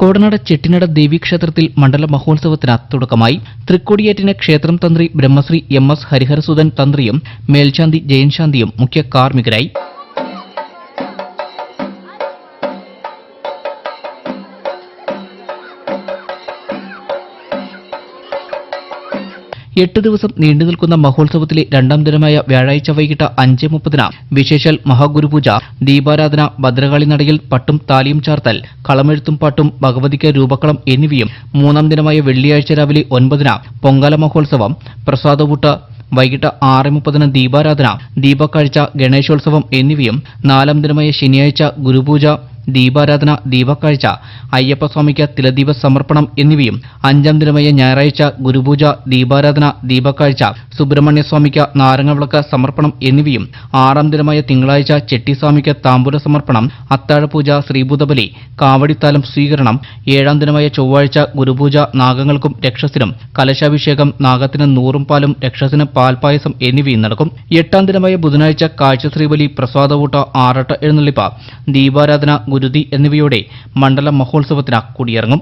കോടനാട് ചെട്ടിനട ദേവീക്ഷേത്രത്തിൽ മണ്ഡല മഹോത്സവത്തിന് തുടക്കമായി തൃക്കൊടിയേറ്റിന് ക്ഷേത്രം തന്ത്രി ബ്രഹ്മശ്രീ എം എസ് ഹരിഹരസുധൻ തന്ത്രിയും മേൽശാന്തി ജയൻശാന്തിയും മുഖ്യ കാർമ്മികരായി. എട്ട് ദിവസം നീണ്ടു നിൽക്കുന്ന മഹോത്സവത്തിലെ രണ്ടാം ദിനമായ വ്യാഴാഴ്ച വൈകിട്ട് അഞ്ച് മുപ്പതിന് വിശേഷൽ മഹാഗുരുപൂജ ദീപാരാധന ഭദ്രകാളി നടയിൽ പട്ടും താലിയും ചാർത്തൽ കളമെഴുത്തും പാട്ടും ഭഗവതിക്ക് രൂപക്കളം എന്നിവയും മൂന്നാം ദിനമായ വെള്ളിയാഴ്ച രാവിലെ ഒൻപതിന് പൊങ്കാല മഹോത്സവം പ്രസാദവൂട്ട് വൈകിട്ട് ആറ് മുപ്പതിന് ദീപാരാധന ദീപക്കാഴ്ച ഗണേശോത്സവം എന്നിവയും നാലാം ദിനമായ ശനിയാഴ്ച ഗുരുപൂജ ദീപാരാധന ദീപക്കാഴ്ച അയ്യപ്പസ്വാമിക്ക് തിലദീപ സമർപ്പണം എന്നിവയും അഞ്ചാം ദിനമായ ഞായറാഴ്ച ഗുരുപൂജ ദീപാരാധന ദീപക്കാഴ്ച സുബ്രഹ്മണ്യസ്വാമിക്ക് നാരങ്ങവിളക്ക് സമർപ്പണം എന്നിവയും ആറാം ദിനമായ തിങ്കളാഴ്ച ചെട്ടിസ്വാമിക്ക് താമ്പൂല സമർപ്പണം അത്താഴപൂജ ശ്രീഭൂതബലി കാവടിത്താലം സ്വീകരണം ഏഴാം ദിനമായ ചൊവ്വാഴ്ച ഗുരുപൂജ നാഗങ്ങൾക്കും രക്ഷസിനും കലശാഭിഷേകം നാഗത്തിന് നൂറും പാലും രക്ഷസിന് പാൽപായസം എന്നിവയും നടക്കും. എട്ടാം ദിനമായ ബുധനാഴ്ച കാഴ്ച ശ്രീബലി പ്രസാദവൂട്ട ആറട്ട എഴുന്നള്ളിപ്പ് ദീപാരാധന ഗുരുതി എന്നിവയോടെ മണ്ഡലം മഹോത്സവത്തിന് കൊടിയിറങ്ങും